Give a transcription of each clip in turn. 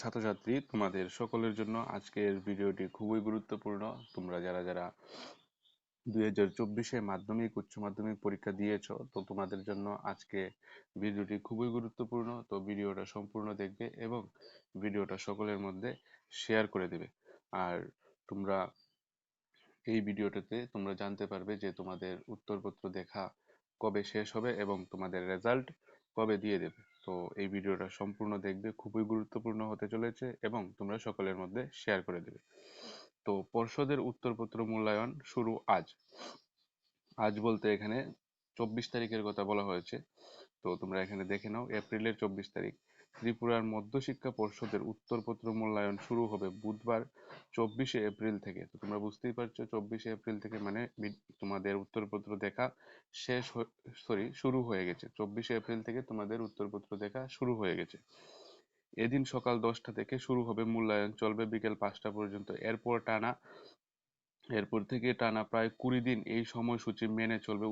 ছাত্রছাত্রী, তোমাদের সকলের জন্য আজকের ভিডিওটি খুবই গুরুত্বপূর্ণ। তোমরা যারা যারা দুই হাজার চব্বিশে মাধ্যমিক, উচ্চ মাধ্যমিক পরীক্ষা দিয়েছ, তো তোমাদের জন্য আজকে ভিডিওটি খুবই গুরুত্বপূর্ণ। তো ভিডিওটা সম্পূর্ণ দেখবে এবং ভিডিওটা সকলের মধ্যে শেয়ার করে দেবে। আর তোমরা এই ভিডিওটাতে তোমরা জানতে পারবে যে তোমাদের উত্তরপত্র দেখা কবে শেষ হবে এবং তোমাদের রেজাল্ট কবে দিয়ে দেবে। তো এই ভিডিওটা সম্পূর্ণ দেখবে, খুবই গুরুত্বপূর্ণ হতে চলেছে এবং তোমরা সকলের মধ্যে শেয়ার করে দেবে। তো পর্ষদের উত্তরপত্র মূল্যায়ন শুরু আজ। আজ বলতে এখানে চব্বিশ তারিখের কথা বলা হয়েছে। তো তোমরা এখানে দেখে নাও, এপ্রিলের চব্বিশ তারিখ। ত্রিপুরার মধ্যশিক্ষা পর্ষদের উত্তরপত্র মূল্যায়ন শুরু হবে বুধবার, চব্বিশে এপ্রিল থেকে। তো তোমরা বুঝতেই পারছ, চব্বিশে এপ্রিল থেকে মানে তোমাদের উত্তরপত্র দেখা শেষ সরি শুরু হয়ে গেছে। চব্বিশে এপ্রিল থেকে তোমাদের উত্তরপত্র দেখা শুরু হয়ে গেছে। এদিন সকাল দশটা থেকে শুরু হবে মূল্যায়ন, চলবে বিকেল পাঁচটা পর্যন্ত। এরপর টানা, এরপর থেকে টানা প্রায় কুড়ি দিন এই সময়সূচি মেনে চলবে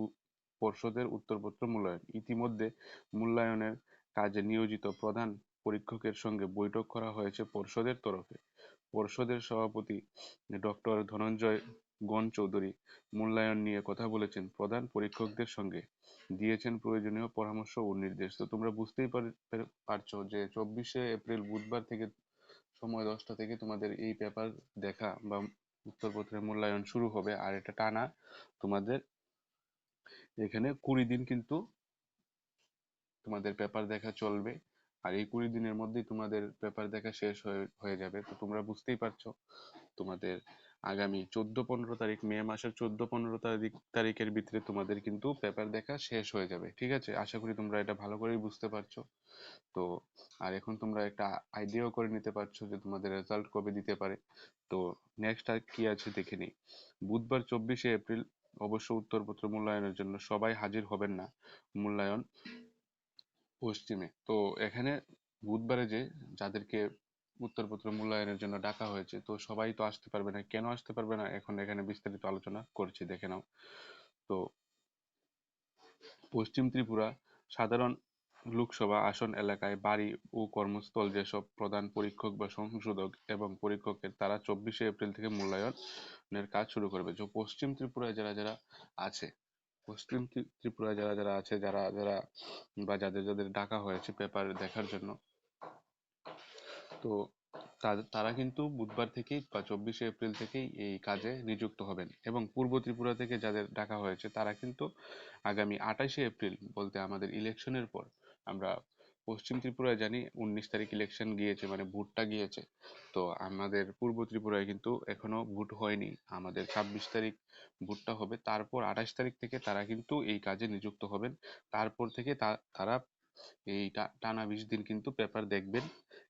পর্ষদের উত্তরপত্র মূল্যায়ন। ইতিমধ্যে মূল্যায়নের কাজে নিয়োজিত প্রধান পরীক্ষকের সঙ্গে বৈঠক করা হয়েছে পর্ষদের তরফে। পর্ষদের সভাপতি ডক্টর ধনঞ্জয় গণ চৌধুরী মূল্যায়ন নিয়ে কথা বলেছেন। প্রধান পরীক্ষকদের সঙ্গে দিয়েছেন প্রয়োজনীয় পরামর্শ ও নির্দেশ। তো তোমরা বুঝতেই পারছ যে চব্বিশে এপ্রিল বুধবার থেকে সময় দশটা থেকে তোমাদের এই পেপার দেখা বা উত্তরপত্রের মূল্যায়ন শুরু হবে। আর এটা টানা তোমাদের এখানে কুড়ি দিন কিন্তু তোমাদের পেপার দেখা চলবে। আর এই কুড়ি দিনের মধ্যেই তোমাদের পেপার দেখা শেষ হয়ে হয়ে যাবে। তো তোমরা বুঝতেই পারছ, তোমাদের আগামী চোদ্দ পনেরো তারিখ, মে মাসের চোদ্দ পনেরো তারিখ, তারিখের ভিতরে তোমাদের কিন্তু পেপার দেখা শেষ হয়ে যাবে। ঠিক আছে? আশা করি তোমরা এটা ভালো করেই বুঝতে পারছ। তো, আর এখন তোমরা একটা আইডিয়াও করে নিতে পারছ যে তোমাদের রেজাল্ট কবে দিতে পারে। তো নেক্সট আর কি আছে দেখে নিই। বুধবার চব্বিশে এপ্রিল, অবশ্য উত্তরপত্র মূল্যায়নের জন্য সবাই হাজির হবেন না। মূল্যায়ন পশ্চিমে। তো এখানে বুধবারে যে যাদেরকে উত্তরপত্র মূল্যায়নের জন্য ডাকা হয়েছে, তো সবাই তো আসতে পারবে না। কেন আসতে পারবে না? এখন এখানে বিস্তারিত আলোচনা করছি, দেখে নাও। তো পশ্চিম ত্রিপুরা, সাধারণ লোকসভা আসন এলাকায় বাড়ি ও কর্মস্থল যেসব প্রধান পরীক্ষক বা সংশোধক এবং পরীক্ষকের, তারা চব্বিশে এপ্রিল থেকে মূল্যায়নের কাজ শুরু করবে। যে পশ্চিম ত্রিপুরায় যারা যারা আছে পশ্চিম ত্রিপুরায় যারা যারা আছে, যারা যারা বা যাদের যাদের ডাকা হয়েছে পেপার দেখার জন্য, তো তারা কিন্তু বুধবার থেকেই বা চব্বিশে এপ্রিল থেকেই এই কাজে নিযুক্ত হবেন এবং পূর্ব ত্রিপুরা থেকে যাদের ডাকা হয়েছে, তারা কিন্তু আগামী আঠাশে এপ্রিল বলতে আমাদের ইলেকশনের পর আমরা পশ্চিম ত্রিপুরায় জানি উনিশ তারিখ ইলেকশন গিয়েছে মানে ভোটটা গিয়েছে। তো আমাদের পূর্ব ত্রিপুরায় কিন্তু এখনও ভোট হয়নি। আমাদের ছাব্বিশ তারিখ ভোটটা হবে, তারপর আঠাশ তারিখ থেকে তারা কিন্তু এই কাজে নিযুক্ত হবেন। তারপর থেকে তারা এই টানা বিশ দিন কিন্তু পেপার দেখবেন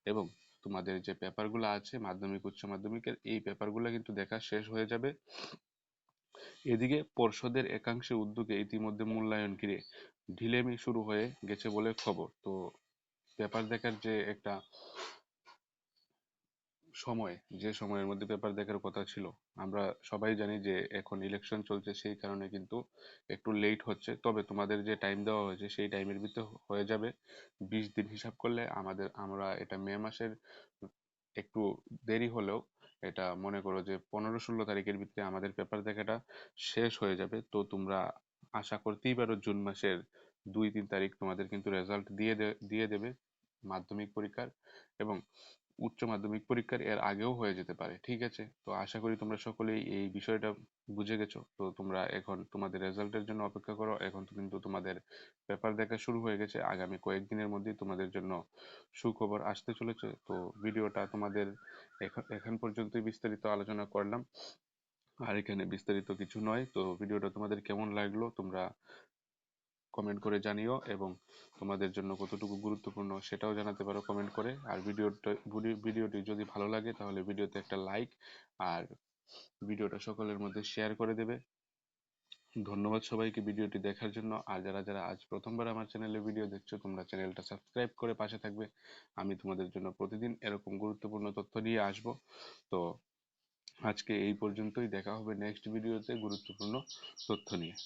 এবং তোমাদের যে পেপারগুলো আছে, মাধ্যমিক, উচ্চ মাধ্যমিকের, এই পেপারগুলো কিন্তু দেখা শেষ হয়ে যাবে। এদিকে পর্ষদের একাংশের উদ্যোগে ইতিমধ্যে মূল্যায়ন ঘিরে ঢিলেমি শুরু হয়ে গেছে বলে খবর। তো পেপার দেখার যে একটা সময়, যে সময়ের মধ্যে পেপার দেখার কথা ছিল, আমরা সবাই জানি যে এখন ইলেকশন চলছে, সেই কারণে কিন্তু একটু লেট হচ্ছে। তবে তোমাদের যে টাইম দেওয়া হয়েছে, সেই টাইমের ভিতরে হয়ে যাবে। বিশ দিন হিসাব করলে আমাদের, আমরা এটা মে মাসের একটু দেরি হলেও এটা মনে করো যে পনেরো ষোলো তারিখের ভিতরে আমাদের পেপার দেখাটা শেষ হয়ে যাবে। তো তোমরা আশা করতেই পারো জুন মাসের দুই তিন তারিখ তোমাদের কিন্তু রেজাল্ট দিয়ে দিয়ে দেবে। মাধ্যমিক পরীক্ষার এবং উচ্চ মাধ্যমিক পরীক্ষার এর আগেও হয়ে যেতে পারে, ঠিক আছে? তো আশা করি তোমরা সকলেই এই বিষয়টা বুঝে গেছো। তো তোমরা এখন তোমাদের রেজাল্টের জন্য অপেক্ষা করো। এখন কিন্তু তোমাদের পেপার দেখা শুরু হয়ে গেছে। আগামী কয়েকদিনের মধ্যেই তোমাদের জন্য সুখবর আসতে চলেছে। তো ভিডিওটা তোমাদের এখন পর্যন্তই বিস্তারিত আলোচনা করলাম। আর এখানে বিস্তারিত কিছু নয়। তো ভিডিওটা তোমাদের কেমন লাগল? তোমরা কমেন্ট করে জানিও এবং তোমাদের জন্য কতটুকু গুরুত্বপূর্ণ সেটাও জানাতে পারো কমেন্ট করে। আর ভিডিওটা ভিডিওটি যদি ভালো লাগে তাহলে ভিডিওতে একটা লাইক আর ভিডিওটা সকলের মধ্যে শেয়ার করে দেবে। ধন্যবাদ সবাইকে ভিডিওটি দেখার জন্য। আর যারা যারা আজ প্রথমবার আমার চ্যানেলে ভিডিও দেখছ, তোমরা চ্যানেলটা সাবস্ক্রাইব করে পাশে থাকবে। আমি তোমাদের জন্য প্রতিদিন এরকম গুরুত্বপূর্ণ তথ্য নিয়ে আসব। তো আজকে এই পর্যন্তই। দেখা হবে নেক্সট ভিডিওতে গুরুত্বপূর্ণ তথ্য নিয়ে।